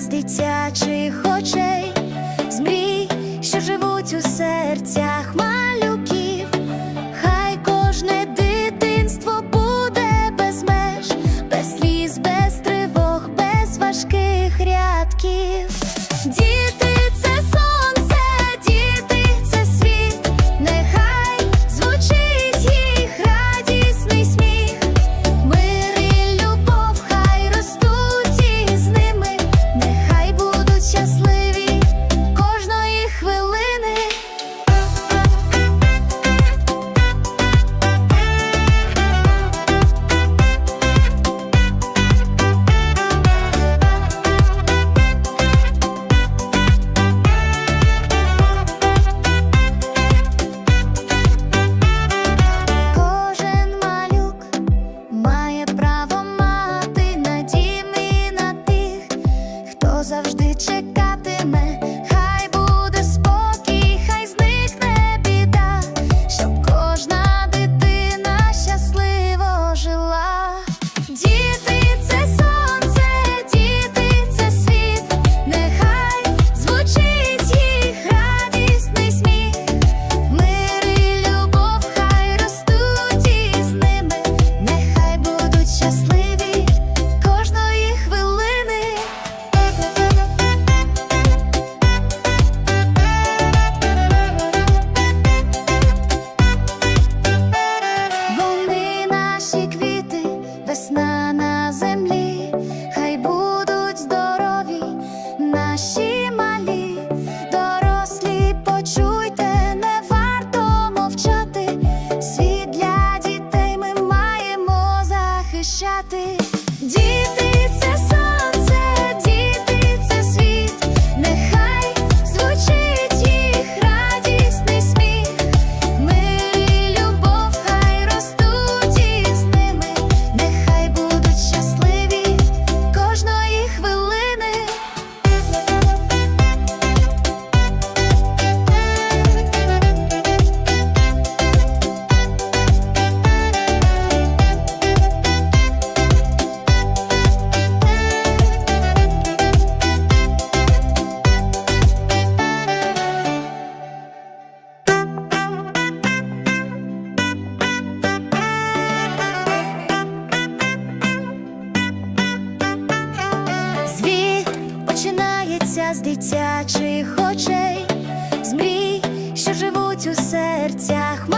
з дитячих очей, з мрій, що живуть. з дитячих очей, з мрій, що живуть у серцях.